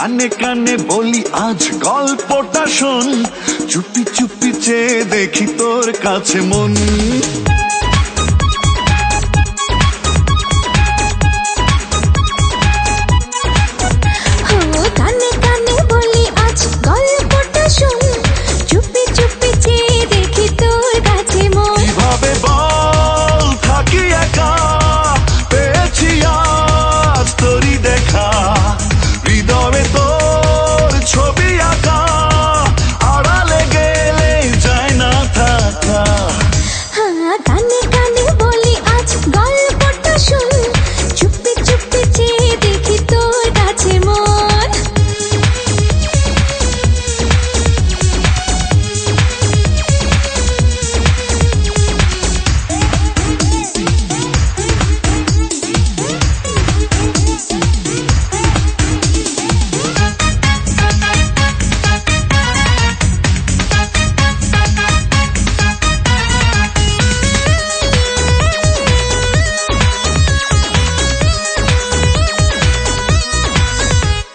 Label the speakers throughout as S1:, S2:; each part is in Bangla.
S1: কানে কানে বলি আজ গল্পটা শোন। চুপি চুপি চেয়ে দেখি তোর কাছে মন।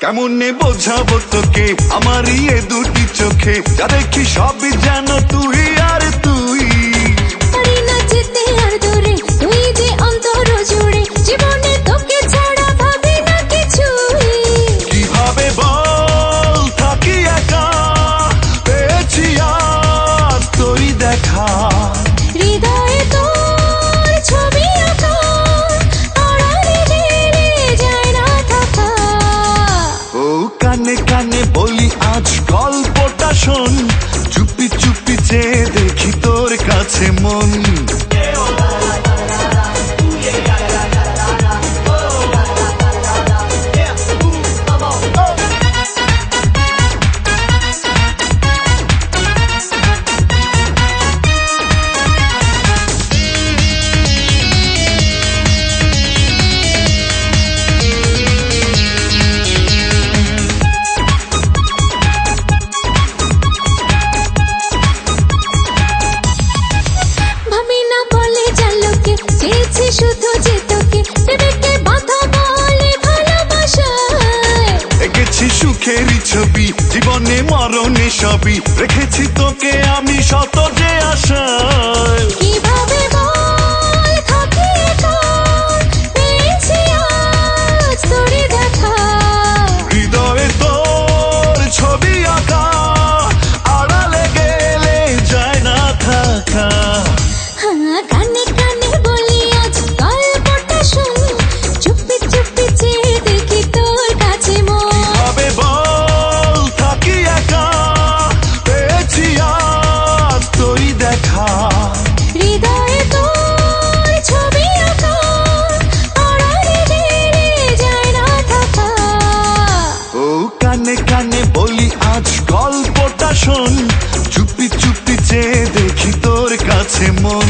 S1: কেমনে বোঝাবো তোকে? আমারই এ দুটি চোখে। যা দেখি সবই যেন তুই।
S2: চাবি রেখেছি তোকে আমি শত যে আশায়।
S1: কীভাবে খবরটা শোন। চুপি চুপি চেয়ে দেখি তোর কাছে মন।